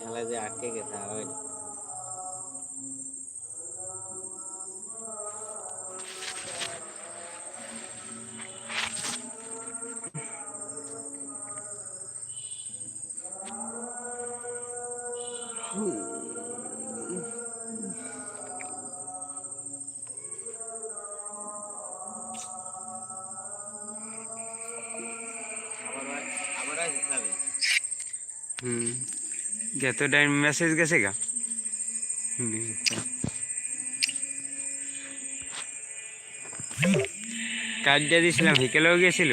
খেলা যে আটকে গেছে আর হয় না। যত টাইম মেসেজ গেছে গা হুম। কার্ডটা দিয়েছিলাম বিকেলেও গেছিল.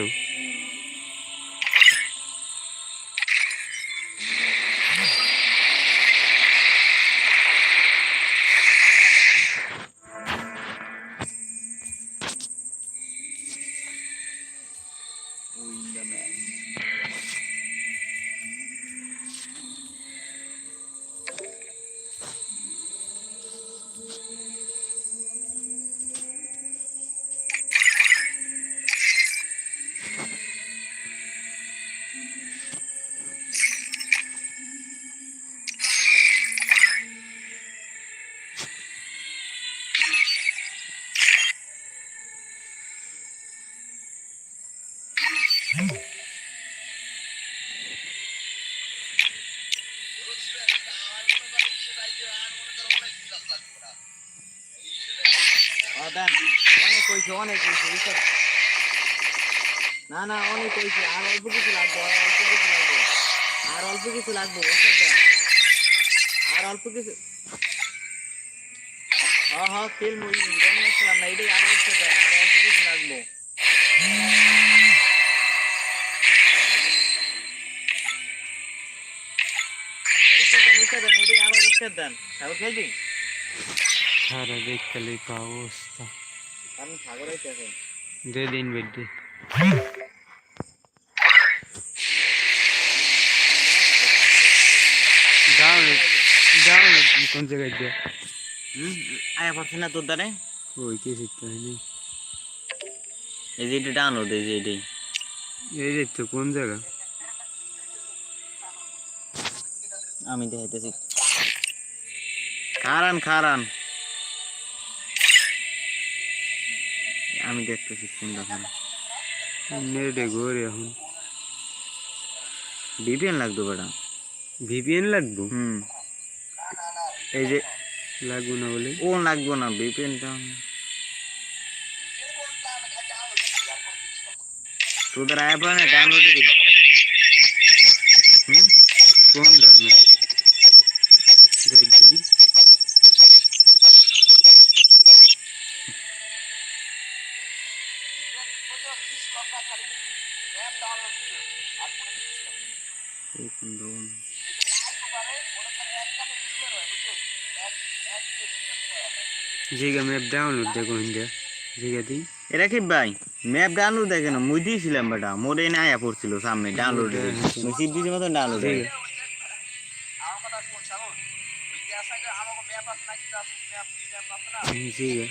অনেক কইছে অনেক না না অনেক কিছু লাগবে আর অল্প কিছু লাগবে আর অল্প কিছু লাগবে আর অল্প খেলবি সারা দেখতে কা অবস্থা আমি সাগর আইতেছে দে দিন বেডে কোন জায়গায় দে আয়া না তোর দ্বারে? ওই কি শিখতে হয়নি এই যে এটা ডাউনলোড এই যে এটাই। এই যে তো কোন জায়গা? আমি দেখাইতেছি। খারান খারান। আমি দেখতেছি কোন দেখান নেটে ঘোরে এখন। বিপিএন লাগতো বেটা। ভিপিএন লাগবো? হুম। এই যে লাগবো না বলে? ও লাগবো না বিপিএনটা তোদের আয়া পড়ে না ডাউনলোড হুম? কোনটা না দেখবি জিগা ম্যাপ ডাউনলোড দেখো ইন্ডিয়া জিগা দি। এটা কি ভাই? ম্যাপ ডাউনলোড দেখে না মুই দিয়েছিলাম বেটা। মোরে না আয়া পড়ছিল সামনে ডাউনলোড মুই সিপ দিয়েছি মতন ডাউনলোড জিগা জিগা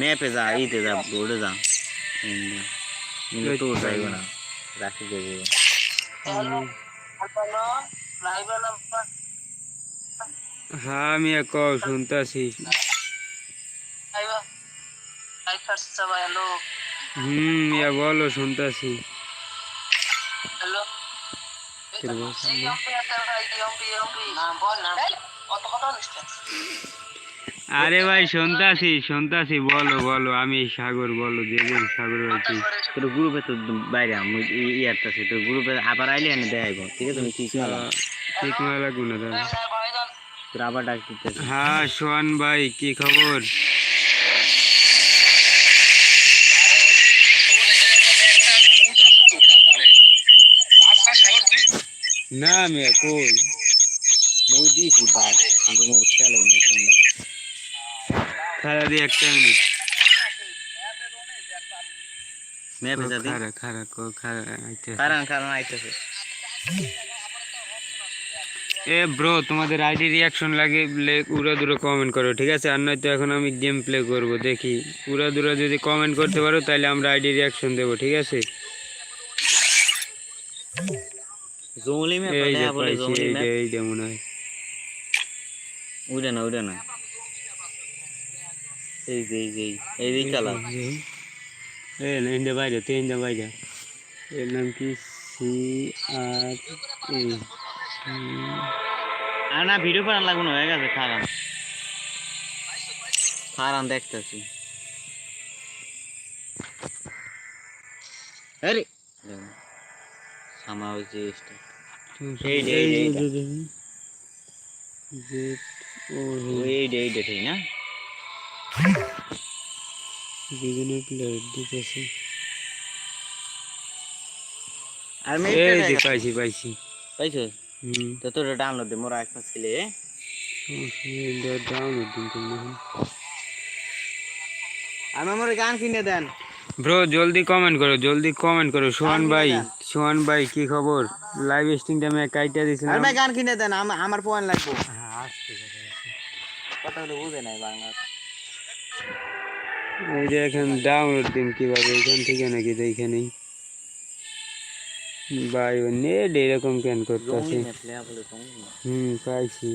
ম্যাপে যা ইতে যা বোর্ডে যা। কিন্তু তো যাইব না। রাখি দেবে হ্যাঁ আমি এক শুনতাছি। হুম ইয়া বলো শুনতাছি। আরে ভাই শুনতাছি শুনতাছি বলো বলো আমি সাগর বলো যে সাগর আছি। তোর গ্রুপে তো বাইরে মুই ইয়ারতাছে তোর গ্রুপে আবার আইলে এনে দেখাইব ঠিক আছে? তুমি কি ঠিক না লাগবো না দাদা। তোর আবার ডাক হ্যাঁ সোহান ভাই কি খবর? না আমি কই? মুই দিয়েছি বার কিন্তু মোর খেয়াল নেই কোনটা খারা দি একটা মিনিট ম্যাপে যা দি। খারা খারা কো খারা আইতে কারণ কারণ আইতেছে। এ ব্রো তোমাদের আইডি রিয়াকশন লাগে উড়া দূরে কমেন্ট করো ঠিক আছে? আর নয়তো এখন আমি গেম প্লে করব দেখি। উড়া দূরে যদি কমেন্ট করতে পারো তাহলে আমরা আইডি রিয়াকশন দেবো ঠিক আছে? জঙ্গলি এই যে মনে হয়। উড়ে না উড়ে না। এই যে এই যে এই যে চালা এ ইন্দে বাইরে তে ইন্দে বাইরে এর নাম কি? সি আর এ। আর না ভিডিও বানান লাগবে না হয়ে গেছে খারান খারান দেখতেছি। আরে! সামা হয়েছে এই যে, এই ও এই ডে এই দিতেছে। আর এই যে পাইছি পাইছি। পাইছো? হুম। তো তোর ডাউনলোড দে মোরা একটা ছেলে ডাউনলোড দিন আমি আমার গান কিনে দেন। ব্রো জলদি কমেন্ট করো জলদি কমেন্ট করো। সোহান ভাই সোহান ভাই কি খবর? লাইভ স্ট্রিম টাইমে কাইটা আর দিছিলাম ভাই গান কিনে দেন আম- আমার পয়েন্ট লাগবো। কথা হলে বুঝে নাই বাংলা এই যে এখন ডাউনলোড দিন কীভাবে এখান থেকে নাকি দেখে নেই। ভাই নেট এরকম কেন করতেছে? হুম পাইছি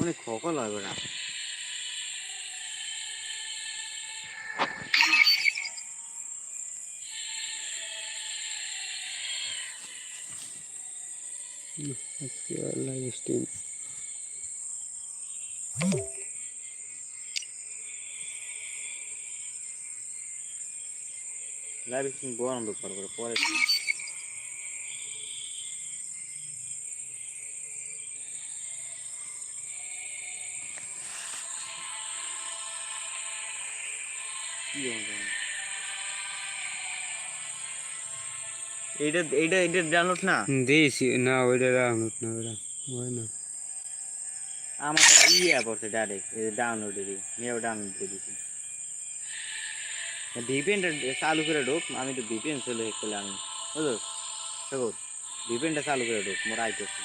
অনেক খকল হয় ওরা আজকে লাইভ স্ট্রিম লাইভ স্ট্রিম বন্ধ করব পরে এইটা এইটা এইটা ডাউনলোড না? দিয়েছি। না ওইটা ডাউনলোড না ওটা হয় না। আমার ইয়ে পড়ছে ডাইরেক্ট ডাউনলোড দিই মেয়েও ডাউনলোড দিয়ে দিছি। ভিপিএনটা চালু করে ঢোক, আমি তো ভিপিএন চলে করলে আমি বুঝলো ভিপিএনটা চালু করে ঢোক, মোর আইতেছি।